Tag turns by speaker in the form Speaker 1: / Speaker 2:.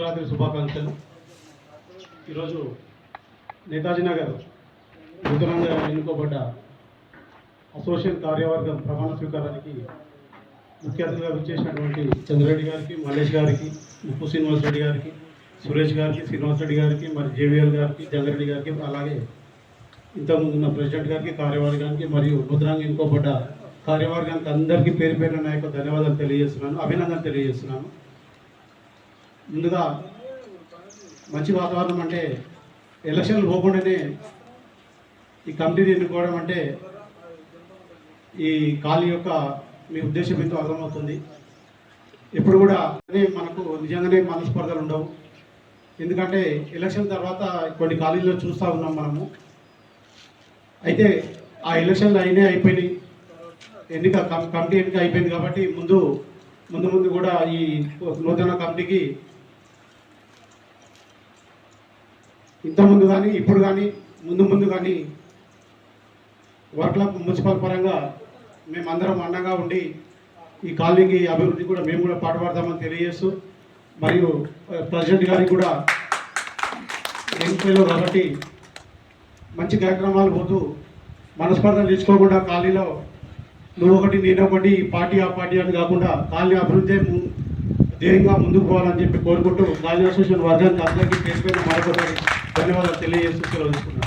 Speaker 1: శివరాత్రి శుభాకాంక్షలు ఈరోజు నేతాజీ నగర్ నూతనంగా ఎన్నుకోబడ్డ అసోసియేషన్ కార్యవర్గం ప్రమాణ స్వీకారానికి ముఖ్య అతిథిగా విచ్చేసినటువంటి చంద్రరెడ్డి గారికి మల్లేష్ గారికి ముప్పు శ్రీనివాస్ రెడ్డి గారికి సురేష్ గారికి శ్రీనివాస్ రెడ్డి గారికి మరి జేవిఎల్ గారికి జంగారెడ్డి గారికి అలాగే ఇంతకుముందు ఉన్న ప్రెసిడెంట్ గారికి కార్యవర్గానికి మరియు నూతనంగా ఎన్నుకోబడ్డ కార్యవర్గానికి అందరికీ పేరు పేరు నా యొక్క ధన్యవాదాలు తెలియజేస్తున్నాను అభినందనలు తెలియజేస్తున్నాను ముందుగా మంచి వాతావరణం అంటే ఎలక్షన్లు పోకుండానే ఈ కమిటీని ఎన్నుకోవడం అంటే ఈ ఖాళీ యొక్క మీ ఉద్దేశం ఎంతో అర్థమవుతుంది. ఎప్పుడు కూడా మనకు నిజంగానే మనస్పర్ధలు ఉండవు. ఎందుకంటే ఎలక్షన్ తర్వాత కొన్ని ఖాళీల్లో చూస్తూ ఉన్నాం మనము. అయితే ఆ ఎలక్షన్లు అయినే అయిపోయినాయి. ఎన్నిక కమిటీ ఎన్నిక అయిపోయింది కాబట్టి ముందు ముందు ముందు కూడా ఈ నూతన కమిటీకి ఇంతకుముందు కానీ ఇప్పుడు కానీ ముందు ముందు కానీ వర్క్ల మున్సిపల్ పరంగా మేమందరం అండగా ఉండి ఈ కాలనీకి అభివృద్ధి కూడా మేము కూడా పాటుపడతామని తెలియజేస్తూ మరియు ప్రెసిడెంట్ గారికి కూడా ఎంపీలో కాబట్టి మంచి కార్యక్రమాలు పోతూ మనస్పర్ధలు తీసుకోకుండా కాలనీలో నువ్వు ఒకటి నేను ఒకటి పార్టీ ఆ పార్టీ అని కాకుండా కాలనీ అభివృద్ధి ధ్యేయంగా ముందుకు పోవాలని చెప్పి కోరుకుంటూ కాలనీ అసోసియేషన్ వర్గానికి అందరికీ పేరు పేరు మరొకసారి ధన్యవాదాలు తెలియజేస్తూ సెలవు తీసుకున్నాను